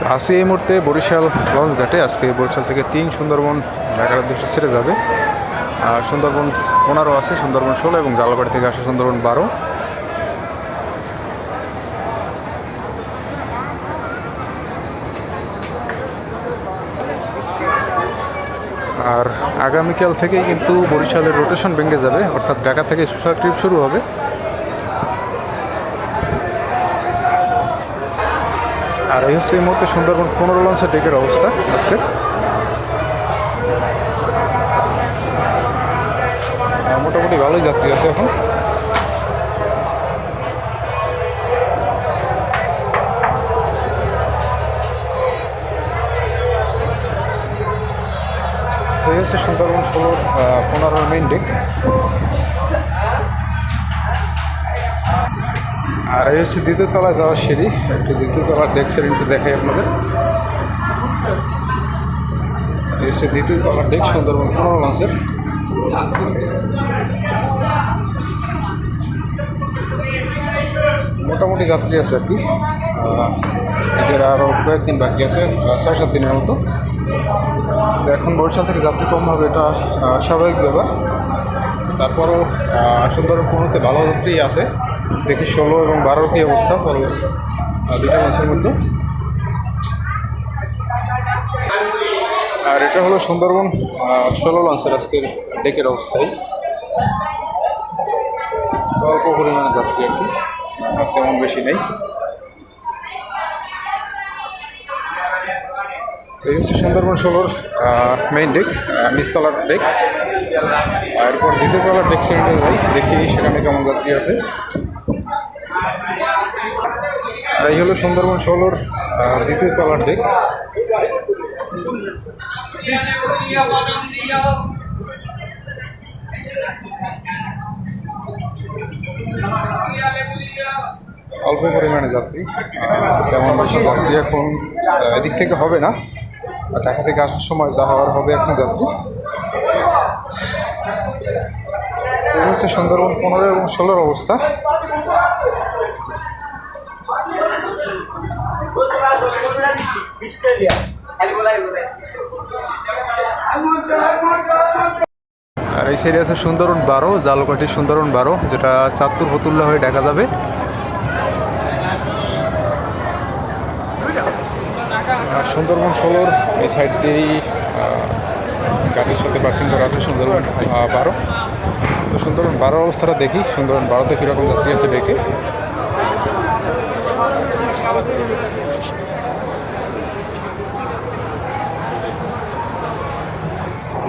তো আছি এই মুহূর্তে বরিশাল লঞ্চ ঘাটে, আজকে বরিশাল থেকে তিন সুন্দরবন ঢাকার উদ্দেশ্যে ছেড়ে যাবে। আর সুন্দরবন পনেরো আছে, সুন্দরবন ষোলো এবং জালবাড়ি থেকে আসে সুন্দরবন বারো। আর আগামীকাল থেকেই কিন্তু বরিশালের রোটেশন ভেঙে যাবে, অর্থাৎ ঢাকা থেকে সোশ্যাল ট্রিপ শুরু হবে। আর এই হচ্ছে এই মুহূর্তে সুন্দরবন পনেরো লঞ্চের ডেকের অবস্থা আজকে। মোটামুটি ভালোই যাত্রী আছে এখন। হচ্ছে সুন্দরবন ষোলোর পনেরো মেইন ডেক আর এই হচ্ছে দ্বিতীয় তলায় যাওয়ার সিঁড়ি। একটু দ্বিতীয় তলার ডেক সিঁড়ি একটু দেখাই আপনাদের। হচ্ছে দ্বিতীয় তলার ডেক সুন্দরবন পনেরো লঞ্চের। মোটামুটি যাত্রী আছে আর কি। এদের আরও কয়েকদিন বাকি আছে ছয় সাত দিনের মতো। এখন বরিশাল থেকে যাত্রী কম হবে, এটা স্বাভাবিক ব্যাপার। তারপরও সুন্দরবন পনেরোতে ভালো যাত্রী আছে। দেখি ষোলো এবং বারোর কী অবস্থা আহ, দুটা মাসের মধ্যে। আর এটা হলো সুন্দরবন ষোলো লঞ্চের আজকের ডেকের অবস্থায়। অল্প পরিমাণে যাত্রী আর কি তেমন বেশি নেই। এই হচ্ছে সুন্দরবন ষোলোর মেইন ডেক নিচতলার ডেক এরপর দ্বিতীয় তলার ডেক সেন্টারে দেখি সেখানে কেমন যাত্রী আছে। এই হলো সুন্দরবন ষোলোর দ্বিতীয় তলার ডেক অল্প পরিমাণে যাত্রী তেমন যাত্রী এখন এদিক থেকে হবে না ঢাকা থেকে আসার সময় যা হওয়ার হবে এখন যাত্রী। হচ্ছে সুন্দরবন পনেরো এবং ষোলোর অবস্থা। আর এই সাইডে আছে সুন্দরন বারো, জালকাঠি সুন্দরন বারো, যেটা চাঁদপুর ফতুল্লা হয়ে দেখা যাবে। আর সুন্দরবন ষোলোর এই সাইড দিয়েই গাড়ির সাথে পার্কিং করা আছে সুন্দরবন বারো। তো সুন্দরবন বারো অবস্থাটা দেখি, সুন্দরবন বারোতে কীরকম যাত্রী আছে ডেকে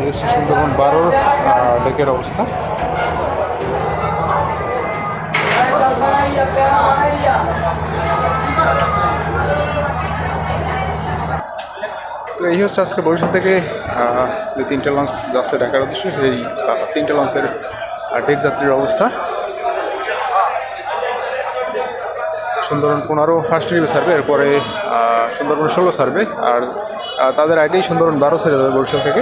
হচ্ছে সুন্দরবন বারোর ডেকের অবস্থা। তো এই হচ্ছে আজকে বরিশাল থেকে যে তিনটে লঞ্চ যাচ্ছে ঢাকার উদ্দেশ্যে, সেই তিনটে লঞ্চের ডেক যাত্রীর অবস্থা। সুন্দরবন পনেরো ফার্স্ট ট্রিপে ছাড়বে এরপরে সুন্দরবন ষোলো ছাড়বে আর তাদের আগেই সুন্দরবন বারো ছেড়ে যাবে বরিশাল থেকে।